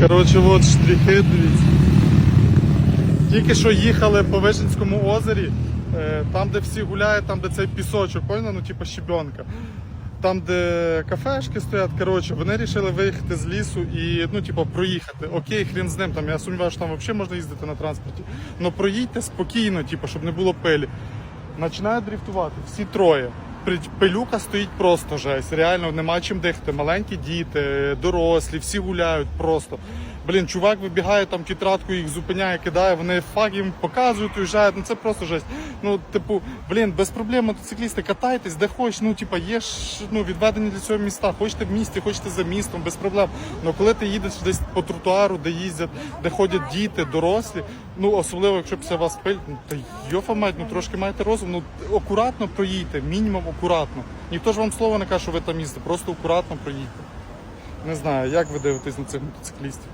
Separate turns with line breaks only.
Коротше, от штрихи, дивіться. Тільки що їхали по Вишинському озері, е, там, де всі гуляють, там, де цей пісочок, понял? ну типу щебенка. Там, де кафешки стоять, коротше, вони вирішили виїхати з лісу і ну, типу, проїхати. Окей, хрін з ним. Там, я сумніваюся, що там взагалі можна їздити на транспорті. Ну проїдьте спокійно, типу, щоб не було пилі. Починають дрифтувати, всі троє. Пилюка стоїть просто жесть. Реально нема чим дихати. Маленькі діти, дорослі, всі гуляють просто. Блін, чувак вибігає там тетрадку, їх зупиняє, кидає, вони фак їм показують, уїжджають. Ну це просто жесть. Ну, типу, блін, без проблем мотоциклісти, катайтесь, де хочеш. Ну, типа, є ж ну, відведені для цього міста. Хочете в місті, хочете за містом, без проблем. Ну коли ти їдеш десь по тротуару, де їздять, де ходять діти, дорослі, ну особливо, якщо після вас пиль, ну то йофа мать, ну трошки маєте розум, ну акуратно проїдьте, мінімум акуратно. Ніхто ж вам слова не каже, що ви там їздите, просто акуратно проїдьте. Не знаю, як ви дивитесь на цих мотоциклістів.